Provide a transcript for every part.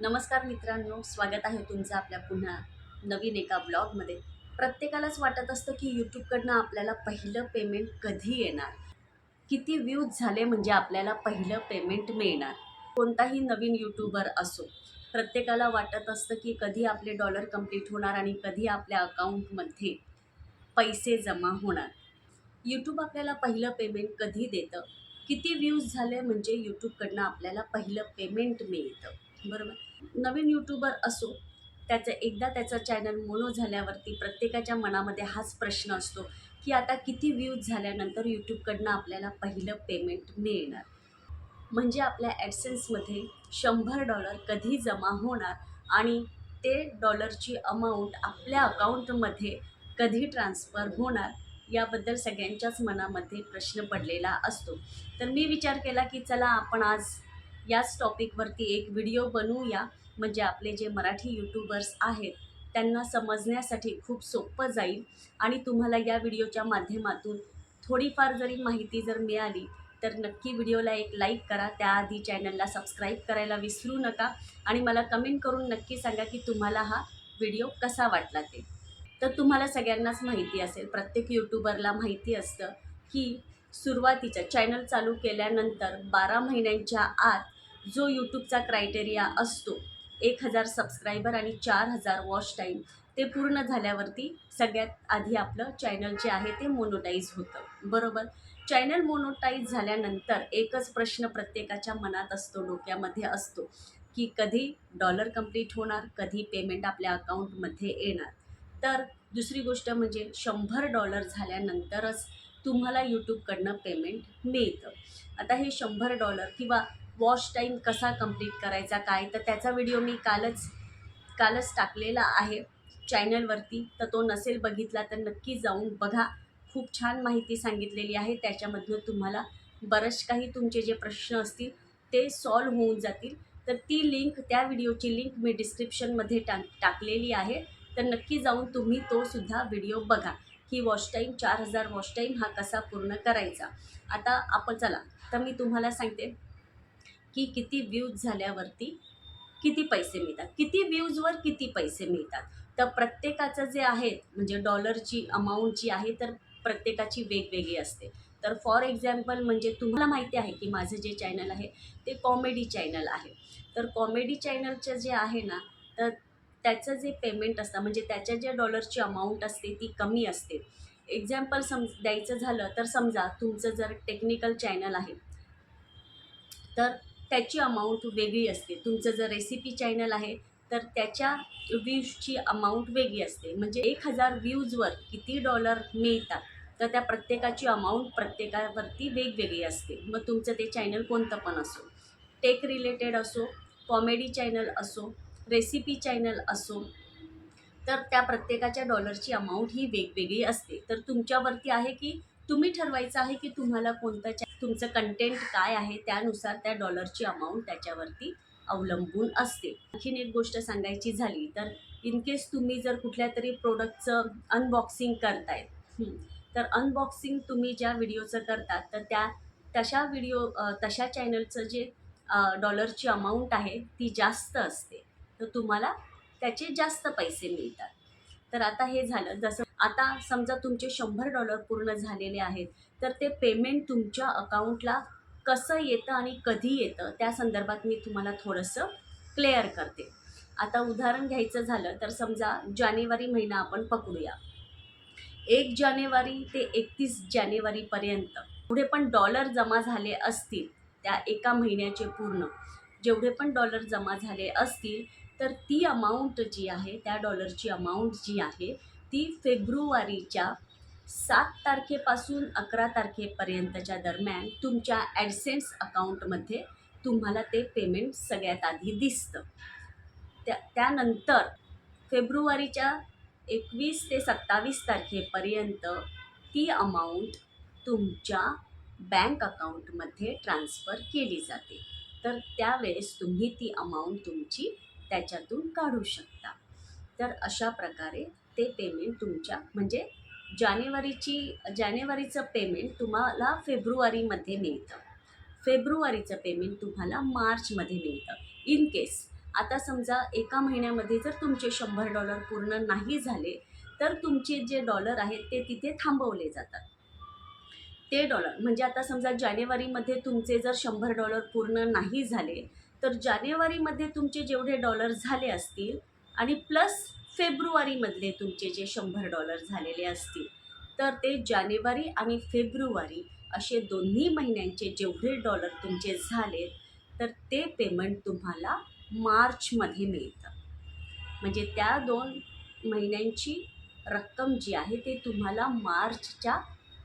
नमस्कार मित्रांनो स्वागत आहे तुमचं आपल्या पुन्हा नवीन एका ब्लॉगमध्ये. प्रत्येकालाच वाटत असतं की यूट्यूबकडनं आपल्याला पहिलं पेमेंट कधी येणार? किती व्ह्यूज झाले म्हणजे आपल्याला पहिलं पेमेंट मिळणार? कोणताही नवीन यूट्यूबर असो प्रत्येकाला वाटत असतं की कधी आपले डॉलर कंप्लीट होणार आणि कधी आपल्या अकाउंटमध्ये पैसे जमा होणार. यूट्यूब आपल्याला पहिलं पेमेंट कधी देतं? किती व्ह्यूज झाले म्हणजे यूट्यूबकडनं आपल्याला पहिलं पेमेंट मिळतं? बरोबर. नवीन यूट्यूबर असो त्याचं एकदा त्याचं चॅनल मोनो झाल्यावरती प्रत्येकाच्या मनामध्ये हाच प्रश्न असतो की आता किती व्ह्यूज झाल्यानंतर यूट्यूबकडनं आपल्याला पहिलं पेमेंट मिळणार? म्हणजे आपल्या ॲडसेन्समध्ये शंभर डॉलर कधी जमा होणार आणि ते डॉलरची अमाऊंट आपल्या अकाउंटमध्ये कधी ट्रान्स्फर होणार याबद्दल सगळ्यांच्याच मनामध्ये प्रश्न पडलेला असतो. तर मी विचार केला की चला आपण आज याच टॉपिकवरती एक व्हिडिओ बनवूया. म्हणजे आपले जे मराठी यूट्यूबर्स आहेत त्यांना समजण्यासाठी खूप सोपं जाईल. आणि तुम्हाला या व्हिडिओच्या माध्यमातून थोडीफार जरी माहिती जर मिळाली तर नक्की व्हिडिओला एक लाईक करा. त्याआधी चॅनलला सबस्क्राईब करायला विसरू नका. आणि मला कमेंट करून नक्की सांगा की तुम्हाला हा व्हिडिओ कसा वाटला ते. तर तुम्हाला सगळ्यांनाच माहिती असेल प्रत्येक यूट्यूबरला माहिती असतं की सुरुवातीच्या चॅनल चालू केल्यानंतर बारा महिन्यांच्या आत जो यूट्यूबचा क्रायटेरिया असतो एक हजार सबस्क्रायबर आणि चार हजार वॉच टाईम ते पूर्ण झाल्यावरती सगळ्यात आधी आपलं चॅनल जे आहे ते मोनोटाईज होतं. बरोबर? चॅनल मोनोटाईज झाल्यानंतर एकच प्रश्न प्रत्येकाच्या मनात असतो डोक्यामध्ये असतो की कधी डॉलर कंप्लीट होणार कधी पेमेंट आपल्या अकाउंटमध्ये येणार. तर दुसरी गोष्ट म्हणजे शंभर डॉलर झाल्यानंतरच तुम्हाला यूट्यूबकडनं पेमेंट मिळतं. आता हे शंभर डॉलर किंवा वॉच टाईम कसा कंप्लीट करायचा काय? तर त्याचा व्हिडिओ मी कालच कालच टाकलेला आहे चॅनलवरती. तर तो नसेल बघितला तर नक्की जाऊन बघा. खूप छान माहिती सांगितलेली आहे. त्याच्यामधनं तुम्हाला बरंच काही तुमचे जे प्रश्न असतील ते सॉल्व होऊन जातील. तर ती लिंक त्या व्हिडिओची लिंक मी डिस्क्रिप्शनमध्ये टाक टाकलेली आहे. तर नक्की जाऊन तुम्ही तो सुद्धा व्हिडिओ बघा. की वॉच टाईम चार हजार वॉश टाईम हा कसा पूर्ण करायचा. आता आपण चला तर मी तुम्हाला सांगते. की किती व्ह्यूज झाल्यावरती किती पैसे मिळतात? किती व्ह्यूजवर किती पैसे मिळतात? तर प्रत्येकाचं जे आहे म्हणजे डॉलरची अमाऊंट जी आहे तर प्रत्येकाची वेगवेगळी असते. तर फॉर एक्झाम्पल म्हणजे तुम्हाला माहिती आहे की माझं जे चॅनल आहे ते कॉमेडी चॅनल आहे. तर कॉमेडी चॅनलचं जे आहे ना तर त्याचं जे पेमेंट असतं म्हणजे त्याच्या ज्या डॉलरची अमाऊंट असते ती कमी असते. एक्झाम्पल सम द्यायचं झालं तर समजा तुमचं जर टेक्निकल चॅनल आहे तर त्याची अमाऊंट वेगळी असते. तुमचं जर रेसिपी चॅनल आहे तर त्याच्या व्ह्यूजची अमाऊंट वेगळी असते. म्हणजे एक हजार व्ह्यूजवर किती डॉलर मिळतात तर त्या प्रत्येकाची अमाऊंट प्रत्येकावरती वेगवेगळी असते. मग तुमचं ते चॅनल कोणतं पण असो. टेक रिलेटेड असो कॉमेडी चॅनल असो रेसिपी चॅनल असो तर त्या प्रत्येकाच्या डॉलरची अमाऊंट ही वेगवेगळी असते. तर तुमच्यावरती आहे की तुम्ही ठरवायचं आहे की तुम्हाला कोणतं चॅ तुमचं कंटेंट काय आहे त्यानुसार त्या डॉलरची अमाऊंट त्याच्यावरती अवलंबून असते. आणखीन एक गोष्ट सांगायची झाली तर इनकेस तुम्ही जर कुठल्या तरी प्रोडक्टचं अनबॉक्सिंग करताय तर अनबॉक्सिंग तुम्ही ज्या व्हिडिओचं करतात तर त्या तशा व्हिडिओ तशा चॅनलचं जे डॉलरची अमाऊंट आहे ती जास्त असते. तर तुम्हाला त्याचे जास्त पैसे मिळतात. तर आता हे झालं. जसं आता समजा तुमचे शंभर डॉलर पूर्ण झालेले आहेत तर ते पेमेंट तुमच्या अकाउंटला कसं येतं आणि कधी येतं? त्या संदर्भात मी तुम्हाला थोडंसं क्लिअर करते. आता उदाहरण घ्यायचं झालं तर समजा जानेवारी महिना आपण पकडूया. एक जानेवारी ते एकतीस जानेवारीपर्यंत पुढे पण डॉलर जमा झाले असतील त्या एका महिन्याचे पूर्ण जेवढे पण डॉलर जमा झाले असतील तर ती अमाऊंट जी आहे त्या डॉलरची अमाऊंट जी आहे ती फेब्रुवारीच्या सात तारखेपासून अकरा तारखेपर्यंतच्या दरम्यान तुमच्या ॲडसेन्स अकाउंटमध्ये तुम्हाला ते पेमेंट सगळ्यात आधी दिसतं. त्या त्यानंतर फेब्रुवारीच्या एकवीस ते सत्तावीस तारखेपर्यंत ती अमाऊंट तुमच्या बँक अकाउंटमध्ये ट्रान्स्फर केली जाते. तर त्यावेळेस तुम्ही ती अमाऊंट तुमची त्याच्यातून काढू शकता. तर अशा प्रकारे ते पेमेंट तुमच्या म्हणजे जानेवारीची जानेवारीचं पेमेंट तुम्हाला फेब्रुवारीमध्ये मिळतं. फेब्रुवारीचं पेमेंट तुम्हाला मार्चमध्ये मिळतं. इन केस आता समजा एका महिन्यामध्ये जर तुमचे शंभर डॉलर पूर्ण नाही झाले तर तुमचे जे डॉलर आहेत ते तिथे थांबवले जातात. ते डॉलर म्हणजे आता समजा जानेवारीमध्ये तुमचे जर शंभर डॉलर पूर्ण नाही झाले तर जानेवारीमध्ये तुमचे जेवढे डॉलर झाले असतील आणि प्लस फेब्रुवारीमधले तुमचे जे शंभर डॉलर झालेले असतील तर ते जानेवारी आणि फेब्रुवारी असे दोन्ही महिन्यांचे जेवढे डॉलर तुमचे झाले तर ते पेमेंट तुम्हाला मार्चमध्ये मिळतं. म्हणजे त्या दोन महिन्यांची रक्कम जी आहे ते तुम्हाला मार्चच्या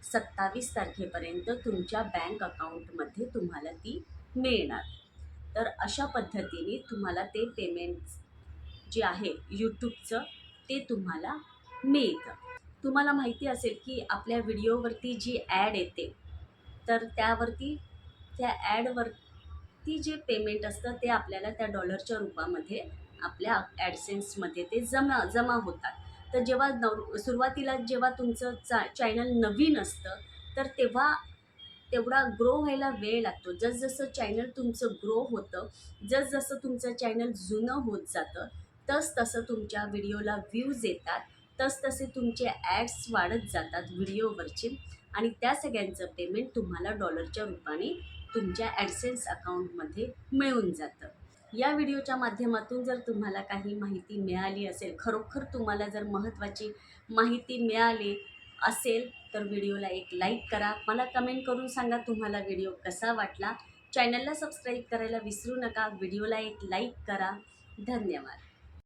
सत्तावीस तारखेपर्यंत तुमच्या बँक अकाउंटमध्ये तुम्हाला ती मिळणार. तर अशा पद्धतीने तुम्हाला ते पेमेंट जे आहे यूट्यूबचं ते तुम्हाला मिळतं. तुम्हाला माहिती असेल की आपल्या व्हिडिओवरती जी ॲड येते तर त्यावरती त्या ॲडवरती जे पेमेंट असतं ते आपल्याला त्या डॉलरच्या रूपामध्ये आपल्या ॲडसेन्समध्ये ते जमा जमा होतात. तर जेव्हा नव सुरुवातीला जेव्हा तुमचं चा चॅनल नवीन असतं तर तेव्हा तेवढा ग्रो व्हायला वेळ लागतो. जसजसं चॅनल तुमचं ग्रो होतं जसजसं तुमचं चॅनल जुनं होत जातं तस तसं तुमच्या व्हिडिओला व्ह्यूज येतात तस तसे तुमचे ॲड्स वाढत जातात व्हिडिओवरचे आणि त्या सगळ्यांचं पेमेंट तुम्हाला डॉलरच्या रूपाने तुमच्या ॲडसेन्स अकाउंटमध्ये मिळून जातं. या व्हिडिओच्या माध्यमातून जर तुम्हाला काही माहिती मिळाली असेल खरोखर तुम्हाला जर महत्त्वाची माहिती मिळाली असेल तर व्हिडिओला एक लाईक करा. मला कमेंट करून सांगा तुम्हाला व्हिडिओ कसा वाटला. चॅनलला सबस्क्राईब करायला विसरू नका. व्हिडिओला एक लाईक करा. धन्यवाद.